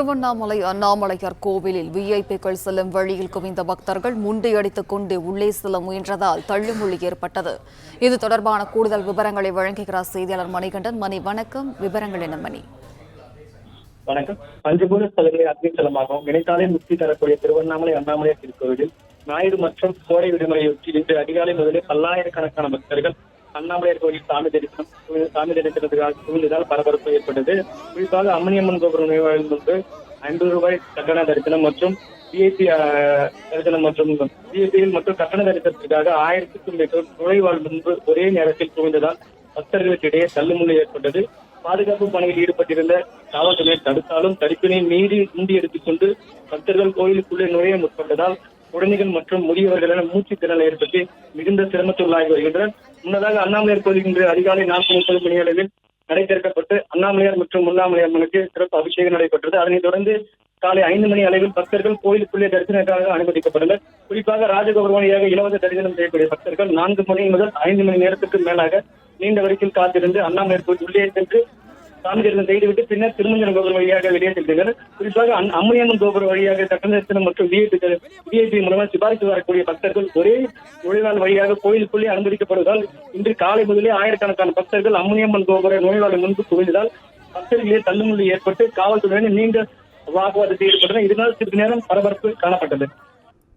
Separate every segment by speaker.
Speaker 1: திருவண்ணாமலை அண்ணாமலையார் கோவிலில் விஐபிக்கள் செல்லும் வழியில் குவிந்த பக்தர்கள் முண்டியடித்துக் கொண்டு உள்ளே செல்ல முயன்றதால் தள்ளுமுள்ளி ஏற்பட்டது. இது தொடர்பான கூடுதல் விவரங்களை வழங்குகிறார் செய்தியாளர் மணிகண்டன். மணி வணக்கம். விவரங்கள் என்ன மணி?
Speaker 2: வணக்கம். பஞ்சபூத ஸ்தலங்களை அக்னித்தலமாகவும் நினைத்தாலே முக்தி தரக்கூடிய திருவண்ணாமலை அண்ணாமலை திருக்கோவிலில் ஞாயிறு மற்றும் கோடை விடுமுறையொட்டி இன்று அதிகாலை முதலே பல்லாயிரக்கணக்கான பக்தர்கள் அண்ணாமலையார் கோயில் சாமி தரிசனம் சாமி தரிசனத்துக்காக குவிந்ததால் பரபரப்பு ஏற்பட்டது. குறிப்பாக அம்மணியம்மன் கோபுரம் நுழைவாயில் முன்பு ஐம்பது ரூபாய் கட்டண தரிசனம் மற்றும் விஐபி தரிசனம் மற்றும் விஐபியில் மற்றும் கட்டண தரிசனத்திற்காக ஆயிரத்துக்கும் மேற்பட்டோர் நுழைவாழ் முன்பு ஒரே நேரத்தில் குவிந்ததால் பக்தர்களுக்கு இடையே தள்ளுமுள்ளு ஏற்பட்டது. பாதுகாப்பு பணியில் ஈடுபட்டிருந்த காவல்துறையை தடுத்தாலும் தடுப்பினை மீறி உண்டி எடுத்துக்கொண்டு பக்தர்கள் கோயிலுக்குள்ளே நுழைய முற்பட்டதால் குழந்தைகள் மற்றும் முதியவர்களிடம் மூச்சு திறன் ஏற்பட்டு மிகுந்த சிரமத்துள்ளாகி வருகின்றனர். முன்னதாக அண்ணாமலையார் கோயில் இன்று அதிகாலை நான்கு முப்பது மணி அளவில் நடை திறக்கப்பட்டு அண்ணாமலையார் மற்றும் முன்னாமலையார் சிறப்பு அபிஷேகம் நடைபெற்றது. அதனைத் தொடர்ந்து காலை ஐந்து மணி அளவில் பக்தர்கள் கோயிலுக்குள்ளே தரிசனத்திற்காக அனுமதிக்கப்பட்டனர் குறிப்பாக ராஜகோபுரம் வழியாக இலவச தரிசனம் செய்யக்கூடிய பக்தர்கள் நான்கு மணி முதல் ஐந்து மணி நேரத்துக்கு மேலாக நீண்ட வரிசையில் காத்திருந்து அண்ணாமலையார் கோயில் உள்ளே சென்று சாமி தரிசனம் செய்துவிட்டு பின்னர் திருமஞ்சன கோபுரம் வழியாக வெளியே சென்றனர் குறிப்பாக அம்மையம்மன் கோபுரம் வழியாக கட்டண தரிசனம் மற்றும் விஐபி விஐபி மூலமாக சிபாரிசு வரக்கூடிய பக்தர்கள் ஒரே நுழைவாள் வழியாக கோயிலுக்குள்ளே அனுமதிக்கப்படுவதால் இன்று காலை முதலே ஆயிரக்கணக்கான பக்தர்கள் அம்மணியம்மன் கோபுர நுழைவாள் முன்பு குவிந்ததால் பக்தர்களே தள்ளுமுள்ளி ஏற்பட்டு காவல்துறையினர் நீண்ட வாக்குவாதத்தில் ஈடுபட்டனர். இதனால் சிறிது நேரம் பரபரப்பு காணப்பட்டது.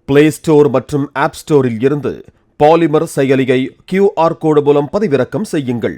Speaker 3: பிளே ஸ்டோர் மற்றும் ஆப் ஸ்டோரில் இருந்து பாலிமர் செயலியை கியூஆர் கோடு மூலம் பதிவிறக்கம் செய்யுங்கள்.